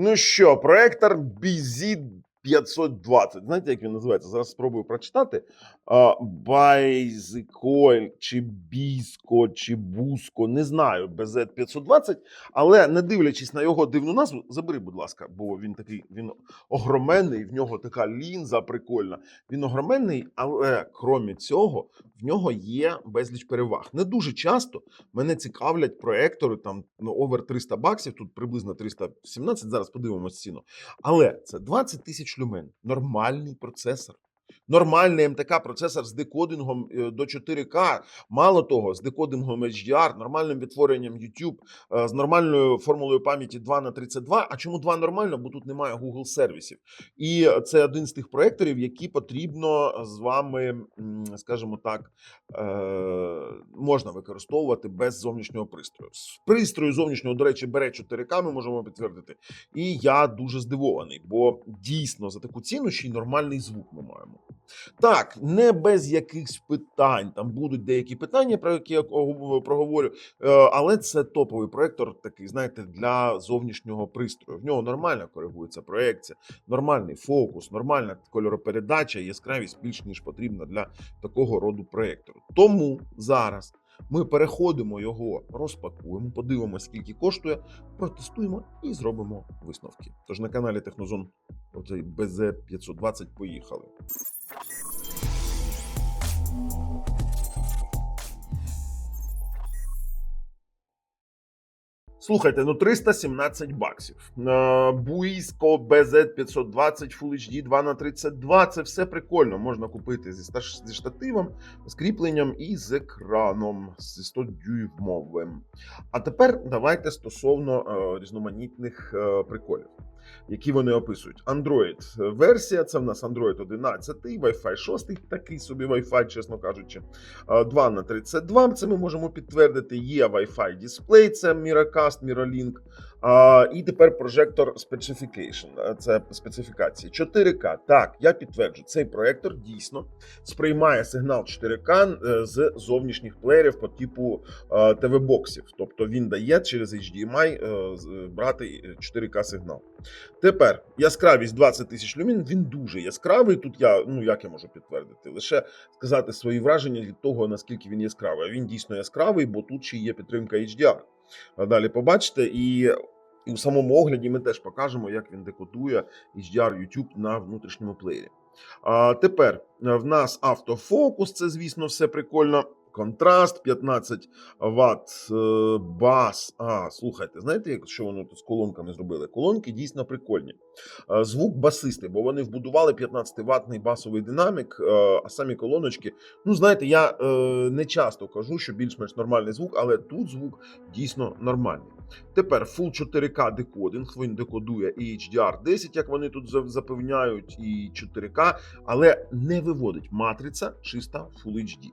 Ну що, проектор BZ 520. Знаєте, як він називається? Зараз спробую прочитати. Байзикойль, чи Біско, чи Буско, не знаю, BZ 520. Але не дивлячись на його дивну назву, забери, будь ласка, бо він такий він огроменний, в нього така лінза прикольна. Він огроменний, але крім цього, в нього є безліч переваг. Не дуже часто мене цікавлять проектори там ну, овер 300 баксів, тут приблизно 317, зараз подивимось ціну. Але це 20 тисяч люмен, нормальний процесор. Нормальний МТК процесор з декодингом е, до 4К. Мало того, з декодингом HDR, нормальним відтворенням YouTube, е, з нормальною формулою пам'яті 2 на 32. А чому 2 нормально? Бо тут немає Google сервісів. І це один з тих проекторів, які потрібно з вами, скажімо так, е, можна використовувати без зовнішнього пристрою. З пристрою зовнішнього, до речі, бере 4К, ми можемо підтвердити. І я дуже здивований, бо дійсно за таку ціну ще й нормальний звук ми маємо. Так, не без якихось питань. Там будуть деякі питання, про які я проговорю, е, але це топовий проектор, такий, знаєте, для зовнішнього пристрою. В нього нормально коригується проекція, нормальний фокус, нормальна кольоропередача, яскравість більш ніж потрібна для такого роду проектору. Тому зараз ми переходимо його, розпакуємо, подивимося, скільки коштує, протестуємо і зробимо висновки. Тож на каналі Технозон оцей БЗ 520 поїхали. Слухайте, ну 317 баксів. Буїско BZ 520 Full HD 2 на 32 Це все прикольно. Можна купити зі, штативом, з кріпленням і з екраном зі 100 дюймовим. А тепер давайте стосовно е, різноманітних е, приколів, які вони описують. Android е, версія, це в нас Android 11, Wi-Fi 6, такий собі Wi-Fi, чесно кажучи. Е, 2 на 32 це ми можемо підтвердити. Є Wi-Fi дисплей, це Miracast, Miralink. А, і тепер прожектор Specification, це специфікації. 4К. Так, я підтверджу, цей проектор дійсно сприймає сигнал 4К е, з зовнішніх плеєрів по типу е, ТВ-боксів. Тобто він дає через HDMI е, брати 4К сигнал. Тепер яскравість 20 тисяч люмін. Він дуже яскравий. Тут я ну як я можу підтвердити, лише сказати свої враження від того, наскільки він яскравий. Він дійсно яскравий, бо тут ще є підтримка HDR. А Далі побачите, і, і у самому огляді ми теж покажемо, як він декодує HDR YouTube на внутрішньому плеєрі. А тепер е, в нас автофокус, це звісно все прикольно. Контраст 15 Вт, е, бас. А, слухайте, знаєте, як що воно з колонками зробили? Колонки дійсно прикольні. Е, Звук басисти, бо вони вбудували 15 ватний басовий динамік, е, а самі колоночки. Ну, знаєте, я не часто кажу, що більш-менш нормальний звук, але тут звук дійсно нормальний. Тепер Full 4K декодинг, він декодує і HDR10, як вони тут запевняють, і 4К, але не виводить матриця чиста Full HD.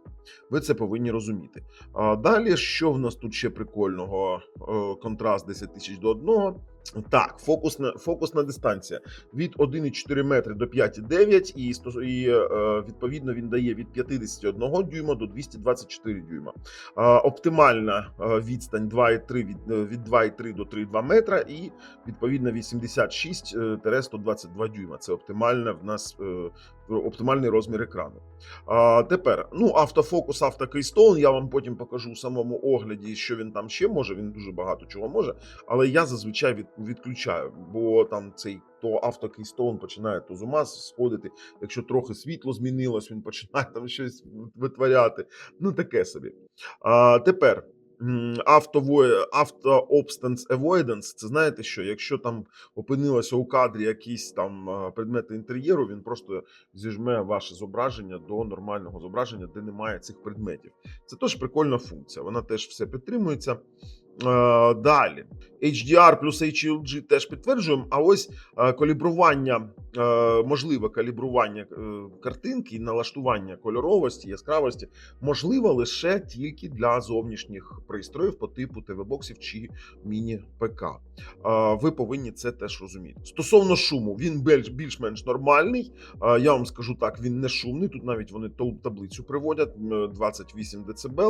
Ви це повинні розуміти. А далі, що в нас тут ще прикольного? Е, Контраст 10 тисяч до 1. Так, фокусна, фокусна дистанція від 1,4 метри до 5,9 і, і е, відповідно він дає від 51 дюйма до 224 дюйма. Оптимальна е, відстань 2,3 від, е, від 2,3 до 3,2 метра і відповідно 86-122 дюйма. Це оптимальна в нас оптимальний розмір екрану. А, тепер, ну, автофокус, автокейстоун, я вам потім покажу у самому огляді, що він там ще може. Він дуже багато чого може, але я зазвичай від, відключаю, бо там цей то автокейстоун починає то з ума сходити. Якщо трохи світло змінилось, він починає там щось витворяти. Ну, таке собі. А, тепер. м, Автово... Obstance Avoidance, це знаєте що? Якщо там опинилося у кадрі якісь там предмети інтер'єру, він просто зіжме ваше зображення до нормального зображення, де немає цих предметів. Це теж прикольна функція. Вона теж все підтримується. Е, Далі HDR плюс HLG теж підтверджуємо. А ось е, калібрування, е, можливе калібрування картинки і налаштування кольоровості, яскравості можливо лише тільки для зовнішніх пристроїв по типу ТВ-боксів чи міні-ПК. Ви повинні це теж розуміти. Стосовно шуму, він більш- більш-менш нормальний. Я вам скажу так, він не шумний. Тут навіть вони таблицю приводять 28 дБ.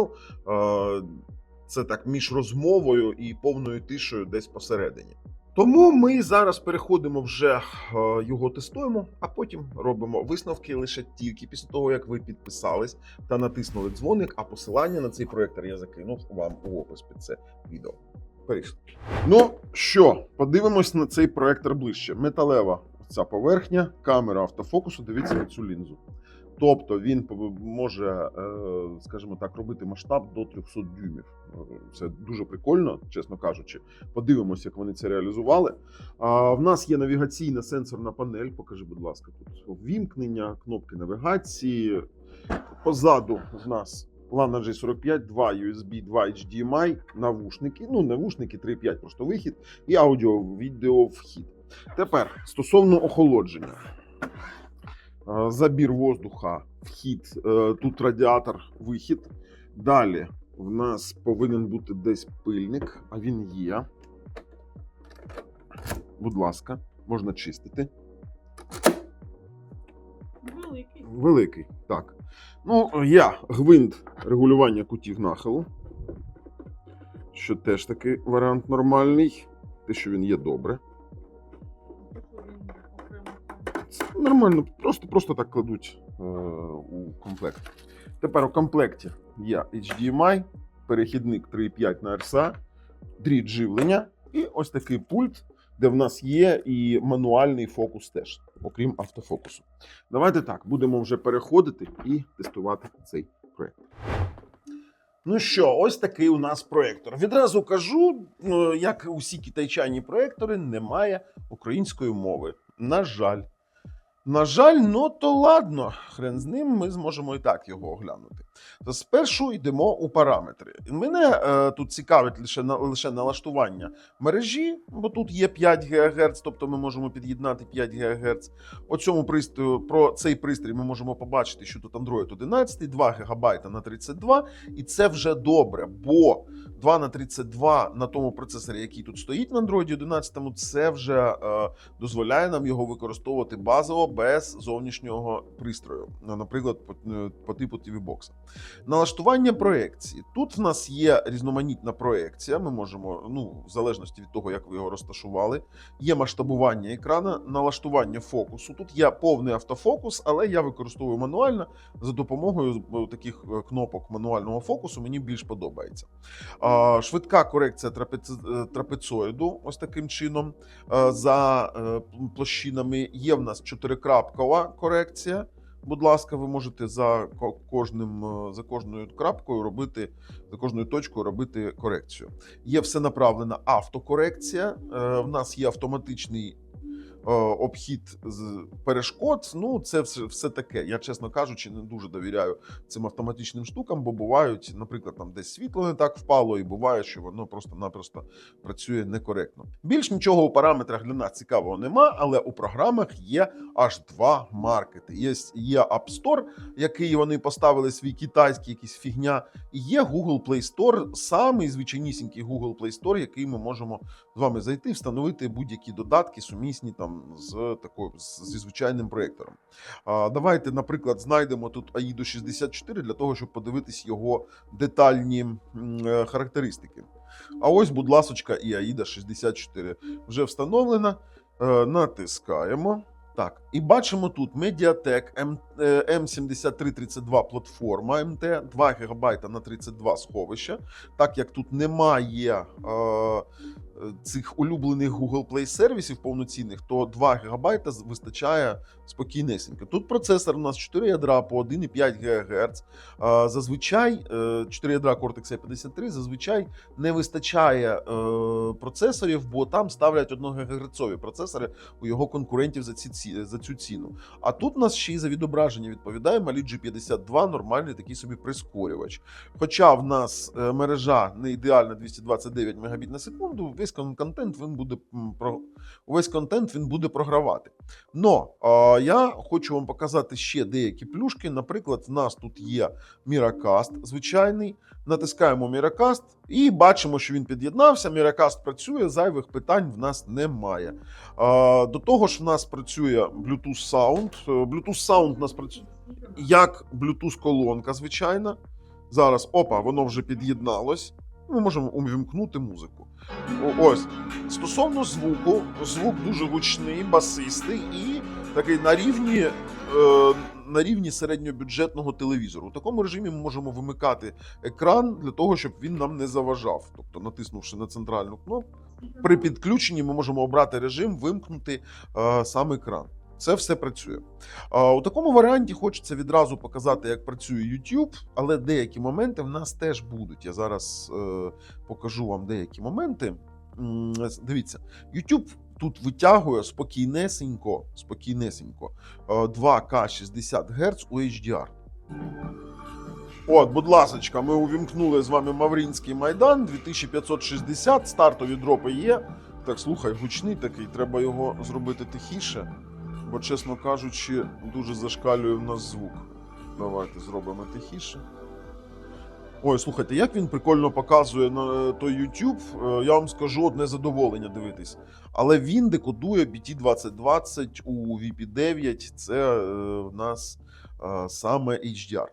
Це так між розмовою і повною тишею десь посередині. Тому ми зараз переходимо вже е, його тестуємо, а потім робимо висновки лише тільки після того, як ви підписались та натиснули дзвоник. А посилання на цей проектор я закинув вам у опис під це відео. Перейшли. Ну що, подивимось на цей проектор ближче. Металева ця поверхня, камера автофокусу. Дивіться на цю лінзу. Тобто він може, е, скажімо так, робити масштаб до 300 дюймів. Е, Це дуже прикольно, чесно кажучи. Подивимося, як вони це реалізували. А, в нас є навігаційна сенсорна панель. Покажи, будь ласка, тут ввімкнення, кнопки навігації. Позаду в нас LAN G45, 2 USB, 2 HDMI, навушники. Ну, навушники 3.5 просто вихід і аудіо-відео вхід. Тепер стосовно охолодження. Е, Забір воздуха, вхід, е, тут радіатор, вихід. Далі в нас повинен бути десь пильник, а він є. Будь ласка, можна чистити. Великий. Великий, так. Ну, є гвинт регулювання кутів нахилу. Що теж такий варіант нормальний. Те, що він є добре. Нормально, просто, просто так кладуть е, у комплект. Тепер у комплекті є HDMI, перехідник 3.5 на RSA, дріт живлення і ось такий пульт, де в нас є і мануальний фокус теж, окрім автофокусу. Давайте так, будемо вже переходити і тестувати цей проєкт. Ну що, ось такий у нас проєктор. Відразу кажу, е, як усі китайчані проєктори, немає української мови. На жаль. На жаль, ну то ладно, хрен з ним, ми зможемо і так його оглянути. Спершу йдемо у параметри. Мене е, тут цікавить лише на лише налаштування мережі, бо тут є 5 ГГц, тобто ми можемо під'єднати 5 ГГц. По цьому пристрою про цей пристрій ми можемо побачити, що тут Android 11, 2 ГБ на 32, і це вже добре, бо 2 на 32 на тому процесорі, який тут стоїть на Android 11, це вже е, дозволяє нам його використовувати базово без зовнішнього пристрою, наприклад, по, е, по типу TV Box. Налаштування проекції. Тут в нас є різноманітна проекція. Ми можемо, ну, в залежності від того, як ви його розташували. Є масштабування екрана, налаштування фокусу. Тут є повний автофокус, але я використовую мануально за допомогою е, таких е, кнопок мануального фокусу. Мені більш подобається. Швидка корекція е, трапецоїду, ось таким чином. Е, За е, площинами є в нас чотирикрапкова корекція. Будь ласка, ви можете за кожним е, за кожною крапкою робити за кожною точкою робити корекцію. Є все направлена автокорекція. е, В нас є автоматичний обхід з перешкод. Ну, це все, все таке. Я, чесно кажучи, не дуже довіряю цим автоматичним штукам, бо бувають, наприклад, там десь світло не так впало, і буває, що воно просто-напросто працює некоректно. Більш нічого у параметрах для нас цікавого нема, але у програмах є аж два маркети. Є, є App Store, який вони поставили свій китайський якийсь фігня, і є Google Play Store, самий звичайнісінький Google Play Store, який ми можемо з вами зайти, встановити будь-які додатки сумісні там з такою зі звичайним проєктором. А, давайте, наприклад, знайдемо тут AIDO 64 для того, щоб подивитись його детальні е, характеристики. А ось, будь ласочка, і AIDA 64 вже встановлена. Е, натискаємо. Так, і бачимо тут Mediatek M, е, M7332 платформа МТ, 2 ГБ на 32 сховища. Так як тут немає е, цих улюблених Google Play сервісів повноцінних, то 2 ГБ вистачає спокійнесенько. Тут процесор у нас 4 ядра по 1,5 ГГц. Е, зазвичай е, 4 ядра Cortex A53 зазвичай не вистачає е, процесорів, бо там ставлять 1 ГГц процесори у його конкурентів за, ці, за цю ціну. А тут у нас ще й за відображення відповідає малі G52, нормальний такий собі прискорювач. Хоча в нас е, мережа не ідеальна 229 Мбіт на секунду, весь контент він буде про увесь контент він буде програвати. Но е, я хочу вам показати ще деякі плюшки. Наприклад, в нас тут є Miracast звичайний. Натискаємо Miracast і бачимо, що він під'єднався. Miracast працює, зайвих питань в нас немає. Е, До того ж, в нас працює Bluetooth Sound. Bluetooth Sound у нас працює як Bluetooth колонка, звичайно. Зараз опа, воно вже під'єдналось. Ми можемо увімкнути музику. Ось стосовно звуку, звук дуже гучний, басистий і такий на рівні, е, на рівні середньобюджетного телевізору. У такому режимі ми можемо вимикати екран для того, щоб він нам не заважав. Тобто, натиснувши на центральну кнопку, при підключенні ми можемо обрати режим, вимкнути е, сам екран. Це все працює. А, у такому варіанті хочеться відразу показати, як працює YouTube, але деякі моменти в нас теж будуть. Я зараз е, покажу вам деякі моменти. Дивіться, YouTube тут витягує спокійнесенько, спокійнесенько е, 2К 60 Гц у HDR. От, будь ласочка, ми увімкнули з вами Маврінський майдан 2560, стартові дропи є. Так, слухай, гучний такий, треба його зробити тихіше, бо, чесно кажучи, дуже зашкалює в нас звук. Давайте зробимо тихіше. Ой, слухайте, як він прикольно показує на е, той YouTube, е, я вам скажу одне задоволення дивитись. Але він декодує BT2020 у VP9, це е, в нас саме HDR.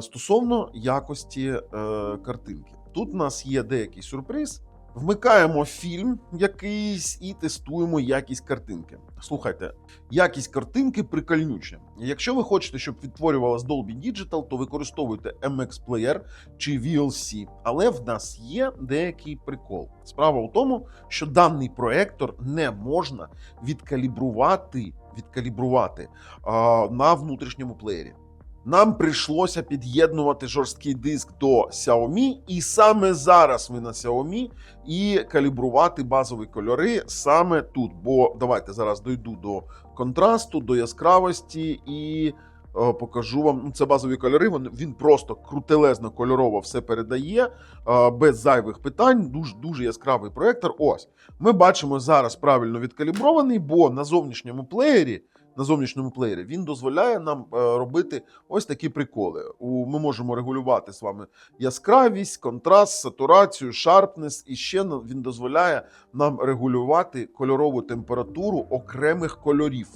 Стосовно якості картинки, тут у нас є деякий сюрприз. Вмикаємо фільм якийсь і тестуємо якість картинки. Слухайте, якість картинки прикольнюча. Якщо ви хочете, щоб відтворювалась Dolby Digital, то використовуйте MX Player чи VLC. Але в нас є деякий прикол. Справа в тому, що даний проектор не можна відкалібрувати, відкалібрувати а, на внутрішньому плеєрі. Нам прийшлося під'єднувати жорсткий диск до Xiaomi, і саме зараз ми на Xiaomi і калібрувати базові кольори саме тут. Бо давайте зараз дойду до контрасту, до яскравості і е, покажу вам. Ну, це базові кольори. Він, він просто крутелезно кольорово все передає е, без зайвих питань. Дуже дуже яскравий проектор. Ось ми бачимо зараз правильно відкалібрований, бо на зовнішньому плеєрі. На зовнішньому плеєрі він дозволяє нам е, робити ось такі приколи. Ми можемо регулювати з вами яскравість, контраст, сатурацію, шарпнес, і ще він дозволяє нам регулювати кольорову температуру окремих кольорів.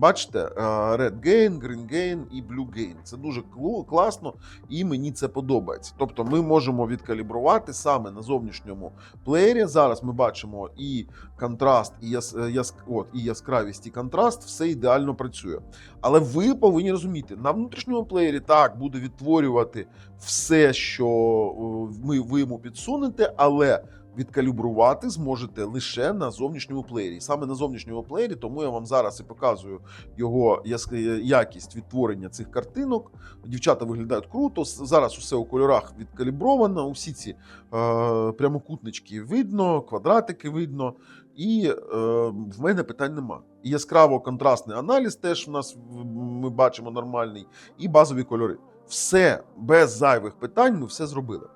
Бачите, е, Red Gain, Green Gain і Blue Gain. Це дуже класно, і мені це подобається. Тобто, ми можемо відкалібрувати саме на зовнішньому плеєрі. Зараз ми бачимо і контраст, і, яс, е, яск, от, і яскравість, і контраст, все ідеально працює. Але ви повинні розуміти, на внутрішньому плеєрі так буде відтворювати все, що е, ми, ви йому підсунете, але відкалібрувати зможете лише на зовнішньому плеєрі. Саме на зовнішньому плеєрі, тому я вам зараз і показую його якість відтворення цих картинок. Дівчата виглядають круто. Зараз усе у кольорах відкалібровано. Усі ці е, прямокутнички видно, квадратики видно. І е, в мене питань нема. І яскраво контрастний аналіз теж у нас ми бачимо нормальний, і базові кольори. Все без зайвих питань ми все зробили.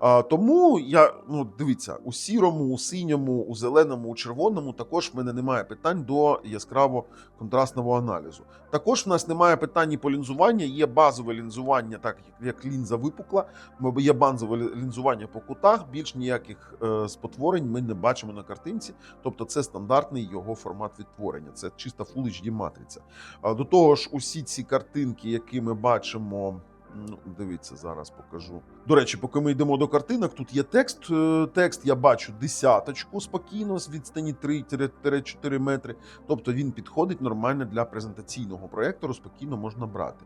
А, тому я ну дивіться, у сірому, у синьому, у зеленому, у червоному також в мене немає питань до яскраво контрастного аналізу. Також в нас немає питань і по лінзуванню. Є базове лінзування, так як- лінза випукла. Є базове лінзування по кутах. Більш ніяких е, спотворень ми не бачимо на картинці. Тобто, це стандартний його формат відтворення. Це чиста Full HD матриця. А до того ж, усі ці картинки, які ми бачимо. Ну, дивіться, зараз покажу. До речі, поки ми йдемо до картинок, тут є текст. Е, Текст я бачу десяточку спокійно з відстані 3-4 метри. Тобто він підходить нормально для презентаційного проєктору, спокійно можна брати.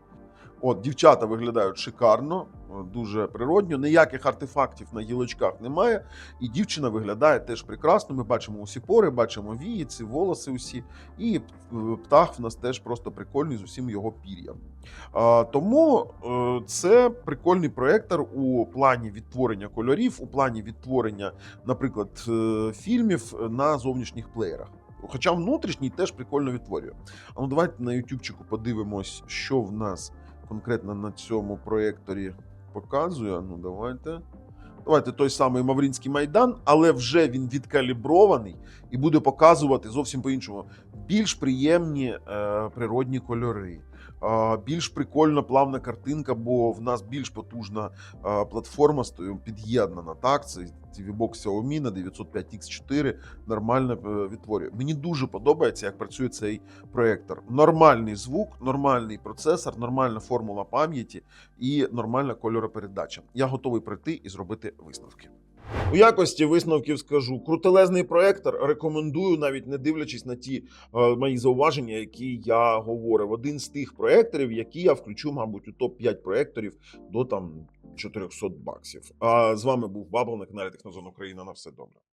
От, дівчата виглядають шикарно, дуже природньо. Ніяких артефактів на гілочках немає. І дівчина виглядає теж прекрасно. Ми бачимо усі пори, бачимо вії, волоси усі. І е, птах в нас теж просто прикольний з усім його пір'ям. Тому е, це прикольний проектор у плані відтворення кольорів, у плані відтворення, наприклад, е, фільмів на зовнішніх плеєрах. Хоча внутрішній теж прикольно відтворює. А ну давайте на ютубчику подивимось, що в нас конкретно на цьому проєкторі показує. Ну, давайте. Давайте той самий Маврінський майдан, але вже він відкалібрований і буде показувати зовсім по-іншому. Більш приємні е, природні кольори. Більш прикольна плавна картинка, бо в нас більш потужна платформа під'єднана. Так, це TV-Box Xiaomi на 905X4 нормально е, відтворює. Мені дуже подобається, як працює цей проектор. Нормальний звук, нормальний процесор, нормальна формула пам'яті і нормальна кольоропередача. Я готовий прийти і зробити висновки. У якості висновків скажу: крутелезний проектор рекомендую, навіть не дивлячись на ті е, мої зауваження, які я говорив. Один з тих проекторів, які я включу, мабуть, у топ 5 проекторів до там 400 баксів. А з вами був Бабл на каналі Технозон Україна. На все добре.